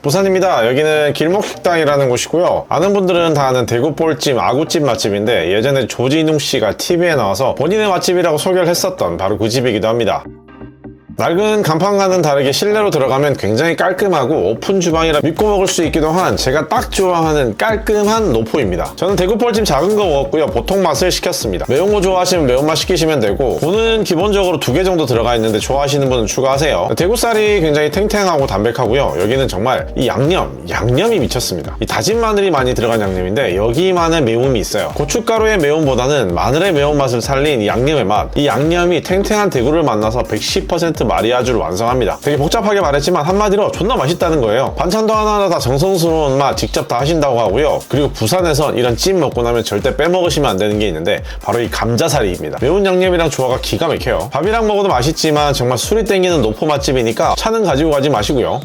부산입니다. 여기는 길목식당이라는 곳이고요. 아는 분들은 다 아는 대구 볼찜 아구찜 맛집인데 예전에 조진웅 씨가 TV에 나와서 본인의 맛집이라고 소개를 했었던 바로 그 집이기도 합니다. 낡은 간판과는 다르게 실내로 들어가면 굉장히 깔끔하고 오픈 주방이라 믿고 먹을 수 있기도 한 제가 딱 좋아하는 깔끔한 노포입니다. 저는 대구볼찜 작은 거 먹었고요. 보통 맛을 시켰습니다. 매운 거 좋아하시면 매운맛 시키시면 되고 무는 기본적으로 두 개 정도 들어가 있는데 좋아하시는 분은 추가하세요. 대구살이 굉장히 탱탱하고 담백하고요. 여기는 정말 이 양념, 양념이 미쳤습니다. 이 다진 마늘이 많이 들어간 양념인데 여기만의 매움이 있어요. 고춧가루의 매움보다는 마늘의 매운맛을 살린 이 양념의 맛. 이 양념이 탱탱한 대구를 만나서 110% 마리아주를 완성합니다. 되게 복잡하게 말했지만 한마디로 존나 맛있다는 거예요. 반찬도 하나하나 다 정성스러운 맛 직접 다 하신다고 하고요. 그리고 부산에선 이런 찜 먹고 나면 절대 빼먹으시면 안 되는 게 있는데 바로 이 감자살이입니다. 매운 양념이랑 조화가 기가 막혀요. 밥이랑 먹어도 맛있지만 정말 술이 땡기는 노포 맛집이니까 차는 가지고 가지 마시고요.